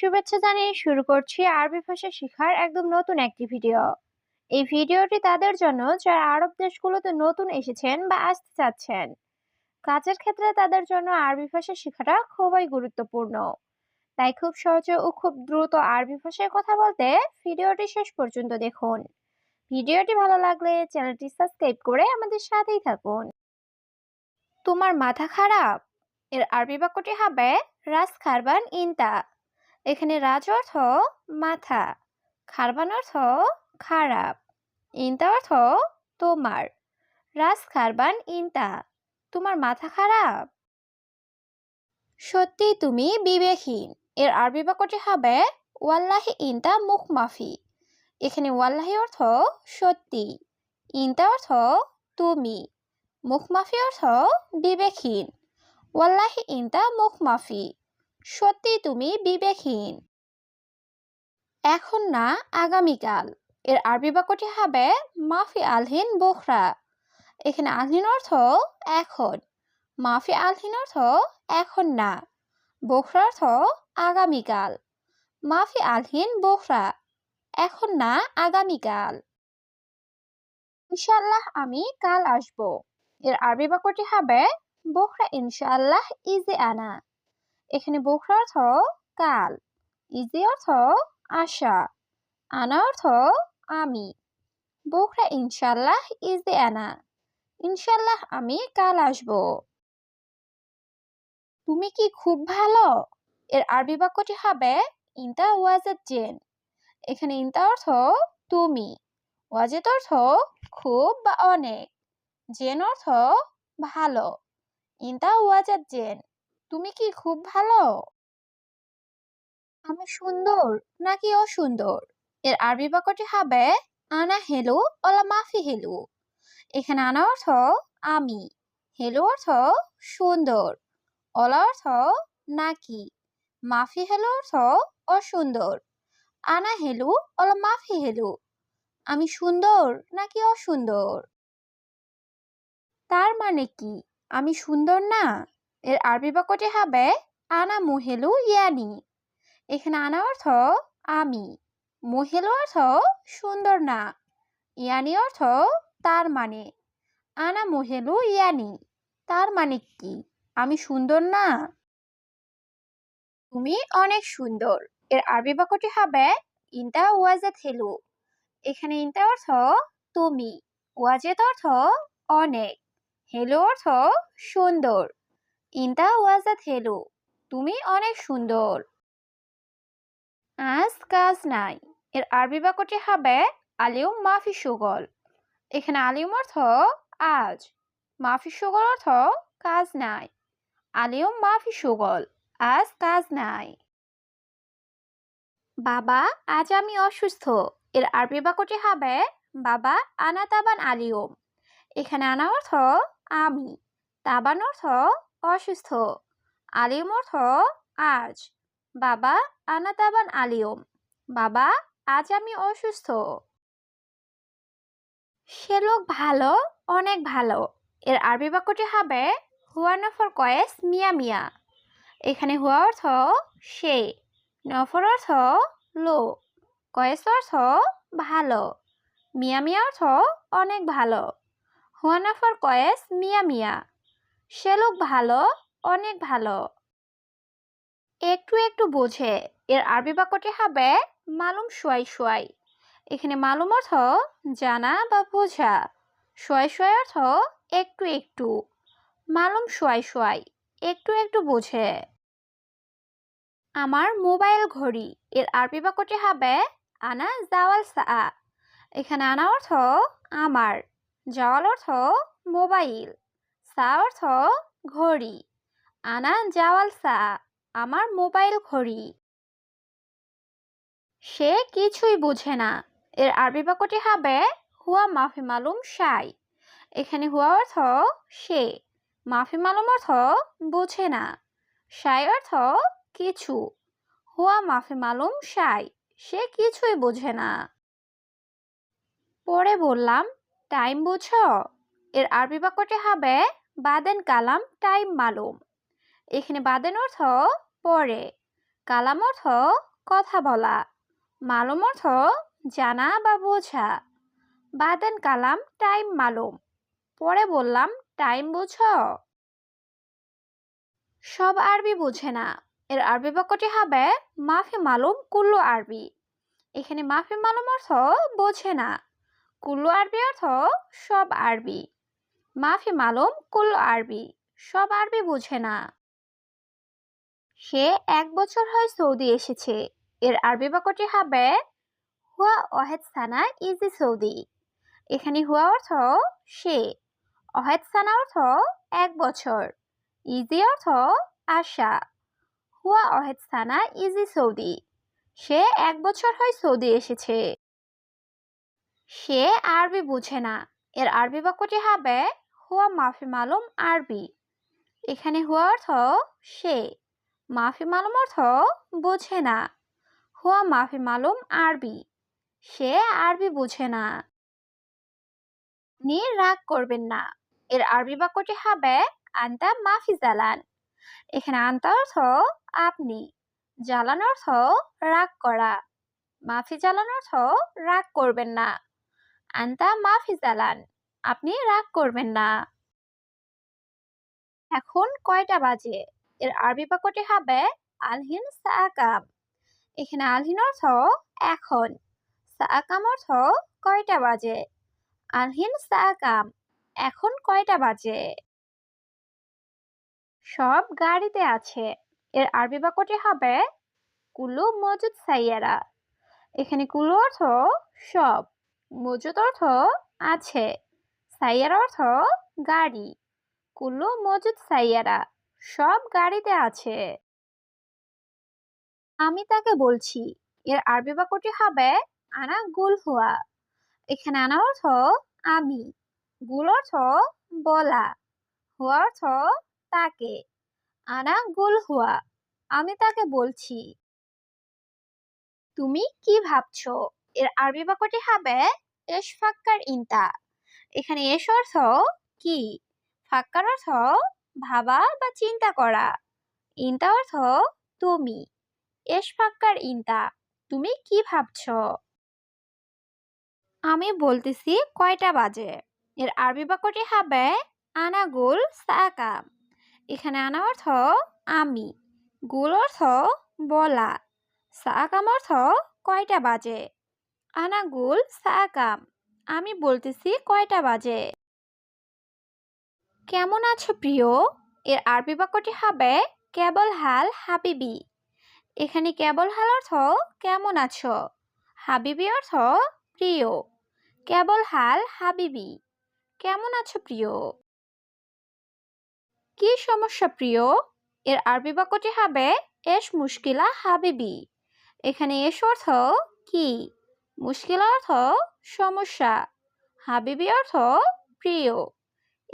শুভেচ্ছা জানিয়ে শুরু করছি আরবি ভাষা শেখার একদম নতুন একটি ভিডিও। এই ভিডিওটি তাদের জন্য যারা আরব দেশগুলোতে নতুন এসেছেন বা আসতে চাচ্ছেন, কাজের ক্ষেত্রে তাদের জন্য আরবি ভাষা শেখাটা খুবই গুরুত্বপূর্ণ। তাই খুব সহজে ও খুব দ্রুত আরবি ভাষায় কথা বলতে ভিডিওটি শেষ পর্যন্ত দেখুন। ভিডিওটি ভালো লাগলে চ্যানেলটি সাবস্ক্রাইব করে আমাদের সাথেই থাকুন। তোমার মাথা খারাপ? এর আরবি বাক্যটি হবে রাস খারবান ইনতা। এখানে রাজ অর্থ মাথা, খারবান অর্থ খারাপ, ইনতা অর্থ তোমার, রাজ খারবান ইনতা, তোমার মাথা খারাপ। সত্যি তুমি বিবেকহীন। এর আরবি বাক্যটি হবে ওয়াল্লাহি ইনতা মুখ মাফি। এখানে ওয়াল্লাহি অর্থ সত্যি, ইনতা অর্থ তুমি, মুখ মাফি অর্থ বিবেকহীন। ওয়াল্লাহি ইনতা মুখ মাফি। সত্যি তুমি বিবেকহীন। এখন না, আগামীকাল। এর আরবি বাক্যটি হবে মাফি আলহিন বোখরা। এখানে আলহিন অর্থ এখন। মাফি আলহিন অর্থ এখন না। বোখরা অর্থ আগামীকাল। মাফি আলহিন বোখরা। এখন না, আগামীকাল। ইনশাল্লাহ আমি কাল আসব। এর আরবি বাক্যটি হবে বোখরা ইনশাআল্লাহ ইজে আনা। এখানে বোখরা অর্থ কাল, ইজি অর্থ আশা, আনা অর্থ আমি। বোখরা ইনশাল্লাহ ইজে আনা ইনশাল্লাহ আমি কাল আসব। তুমি কি খুব ভালো? এর আরবি বাক্যটি হবে ইনতা ওয়াজেদ জেন। এখানে ইনতা অর্থ তুমি, ওয়াজেদ অর্থ খুব বা অনেক, জেন অর্থ ভালো, ইনতা ওয়াজেদ জেন। তুমি কি খুব ভালো? আমি সুন্দর, নাকি অসুন্দর? এর আরবি বাক্যটি হবে, আনা হেলু অলা মাফি হেলু। এখানে আনা অর্থ, আমি। হেলু অর্থ, সুন্দর। অলা অর্থ, নাকি। মাফি হেলু অর্থ, অসুন্দর। আনা হেলু অলা মাফি হেলু। আমি সুন্দর, নাকি অসুন্দর? তার মানে কি? আমি সুন্দর না? এর আরবি বাক্যটি হবে আনা মুহেলু ইয়ানি। এখানে আনা অর্থ আমি, মুহেলু অর্থ সুন্দর না, ইয়ানি অর্থ তার মানে। আনা মুহেলু ইয়ানি, তার মানে কি? আমি সুন্দর না? তুমি অনেক সুন্দর। এর আরবি বাক্যটি হবে ইনটা ওয়াজেদ হেলু। এখানে ইনটা অর্থ তুমি, ওয়াজেদ অর্থ অনেক, হেলু অর্থ সুন্দর। ইনটা ওয়াজাত হেলু তুমি অনেক সুন্দর। আজ কাজ নাই, এর আরবি বাক্যটি হবে আলিউম মাফি সুগল। এখানে আলিউম অর্থ আজ, মাফি সুগল অর্থ কাজ নাই। আলিউম মাফি সুগল, আজ কাজ নাই। বাবা, আজ আমি অসুস্থ। এর আরবি বাক্যটি হবে বাবা আনা তাবান আলিউম এখানে আনা অর্থ আমি, তাবান অর্থ অসুস্থ। আলিম অর্থ আজ। বাবা আনা তাবান আলিয়ম। বাবা, আজ আমি অসুস্থ। সে লোক ভালো, অনেক ভালো। এর আরবি বাক্যটি হবে হুয়া নফর কয়েস মিয়া মিয়া। এখানে হুয়া অর্থ সে, নফর অর্থ লোক। কয়েস অর্থ ভালো। মিয়া মিয়া অর্থ অনেক ভালো। হুয়া নফর কয়েস মিয়া মিয়া। সে লোক ভালো, অনেক ভালো। একটু একটু বোঝে, এর আরবি বাক্যটি হবে মালুম সোয়াই সোয়াই এখানে মালুম অর্থ জানা বা বোঝা। সোয়াই সোয়াই অর্থ একটু একটু। মালুম সোয়াই সোয়াই একটু একটু বোঝে। আমার মোবাইল ঘড়ি, এর আরবি বাক্যটি হবে আনা জাওয়াল সা এখানে আনা অর্থ আমার, জাওয়াল অর্থ মোবাইল। সা অর্থ ঘড়ি। আনা জাওয়াল সা আমার মোবাইল ঘড়ি। সে কিছুই বুঝে না। এর আরবি বাক্যটি হবে হুয়া মাফি মালুম সাই এখানে হুয়া অর্থ সে, মাফি মালুম অর্থ বুঝে না। সাই অর্থ কিছু হুয়া মাফি মালুম সাই সে কিছুই বোঝে না। পরে বললাম, টাইম বুঝো। এর আরবি বাক্যটি হবে বাদেন কালাম, টাইম মালুম। এখানে বাদেন অর্থ পরে কালাম অর্থ কথা বলা, মালুম অর্থ জানা বা বোঝা। বাদেন কালাম, টাইম মালুম। পরে বললাম, টাইম বুঝো। সব আরবি বুঝে না। এর আরবি বাক্যটি হবে, মাফি মালুম, কুল্লু আরবি। এখানে মাফি মালুম অর্থ বোঝে না। কুল্লু আরবি অর্থ সব আরবি। মাফি মালুম কুল্লু আরবি। সব আরবি বুঝে না। সে এক বছর হয় সৌদি এসেছে। এর আরবি বাক্যটি হবে, হুয়া অহেদ সানা ইজি সৌদি। এখানে হুয়া অর্থ, সে। অহেদ সানা অর্থ, এক বছর। ইজি অর্থ, আশা। হুয়া অহেদ সানা ইজি সৌদি। সে এক বছর হয় সৌদি এসেছে। সে আরবি বুঝে না। এর আরবি বাক্যটি হবে হুয়া মাফি মালুম আরবি এখানে হুয়া অর্থ সে, মাফি মালুম অর্থ বোঝে না। হুয়া মাফি মালুম আরবি সে আরবি বুঝে না। নিয়ে রাগ করবেন না। এর আরবি বাক্যটি হবে, আন্তা মাফি জালান। এখানে আন্তা অর্থ আপনি জ্বালান অর্থ রাগ করা। মাফি জ্বালান অর্থ রাগ করবেন না। আন্তা মাফি জালান। আপনি রাগ করবেন না। এখন কয়টা বাজে? এর আরবি বাক্যটি হবে আলহিন সাকাম। এখানে আলহিন অর্থ এখন। সাকাম অর্থ কয়টা বাজে? আলহিন সাকাম, এখন কয়টা বাজে? সব গাড়িতে আছে। এর আরবি বাক্যটি হবে কুলু মজুদ সাইয়ারা। এখানে কুলু অর্থ সব, মজুদ অর্থ আছে। সাইয়ারা অর্থ গাড়ি। কুল্লু মজুদ সাইয়ারা, সব গাড়িতে আছে। আমি তাকে বলছি, এর আরবি বাক্যটি হবে আনা গুল হুয়া। এখানে আনা অর্থ আমি, গুল অর্থ বলা, হুয়া অর্থ তাকে। আনা গুল হুয়া, আমি তাকে বলছি। তুমি কি ভাবছ? এর আরবি বাক্যটি হবে এস ফাক্কার ইনতা। এখানে এস অর্থ কি? ফাক্কার অর্থ ভাবা বা চিন্তা করা। ইন্তা অর্থ তুমি। এস ফাক্কার ইনতা। তুমি কি ভাবছ? আমি বলতেছি কয়টা বাজে। এর আরবি বাক্যটি হবে আনা গুল সাকাম এখানে আনা অর্থ আমি। গুল অর্থ বলা। সাকাম অর্থ কয়টা বাজে? আনাগুল সাকাম। আমি বলতেছি কয়টা বাজে? কেমন আছো প্রিয়? এর আরবি বাক্যটি হবে কেবল হাল হাবিবি। এখানে কেবল হাল অর্থ কেমন আছো? হাবিবি অর্থ প্রিয়। কেবল হাল হাবিবি। কেমন আছো প্রিয়? কি সমস্যা প্রিয়? এর আরবি বাক্যটি হবে এস মুশকিলা হাবিবি। এখানে এস অর্থ কি? মুশকিল অর্থ সমস্যা। হাবিবি অর্থ প্রিয়।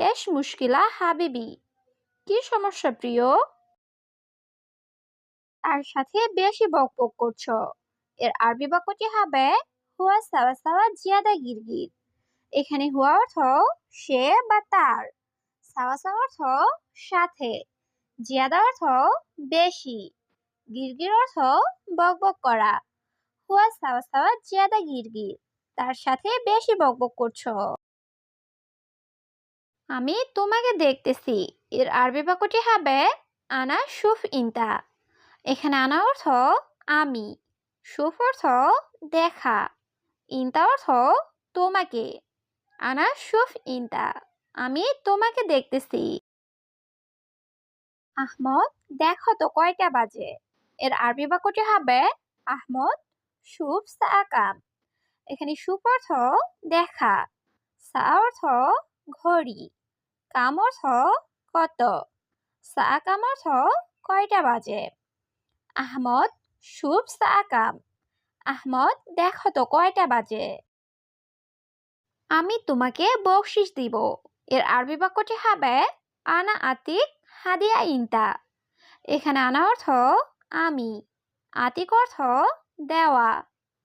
এস মুশকিলা হাবিবি। কি সমস্যা প্রিয়? তার সাথে বেশি বকবক করছ। এর আরবি বাক্যটি হবে হুয়া সাওয়া সাওয়া জিয়াদা গিরগির। এখানে হুয়া অর্থ সে বা তার। সাওয়া সাওয়া অর্থ সাথে। জিয়াদা অর্থ বেশি। গিরগির অর্থ বকবক করা। হুয়া সাওয়া সাওয়া জিয়াদা গিরগির তার সাথে বেশি বকবক করছ। আমি তোমাকে দেখতেছি। এর আরবি বাক্যটি হবে, আনা সুফ ইন্তা। এখানে আনা অর্থ, আমি। সুফ অর্থ, দেখা। ইনতা অর্থ, তোমাকে। আনা সুফ ইনতা, আমি তোমাকে দেখতেছি। আহমদ, দেখো তো কয়টা বাজে। এর আরবি বাক্যটি হবে, আহমদ সুফ সাকাম এখানে সুফ অর্থ দেখা, সা অর্থ ঘড়ি, কাম অর্থ কত, সা কাম অর্থ কয়টা বাজে? আহমদ শুভ সা কাম আহমদ, দেখো তো কয়টা বাজে? আমি তোমাকে বকশিস দিব। এর আরবি বাক্যটি হবে, আনা আতিক হাদিয়া ইনতা। এখানে আনা অর্থ আমি, আতিক অর্থ দেওয়া।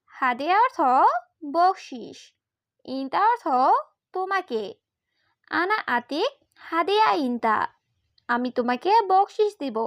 হাদিয়া অর্থ বকশিস। ইন্তা অর্থ তোমাকে। আনা আতিক হাদিয়া ইন্তা। আমি তোমাকে বকশিস দিব।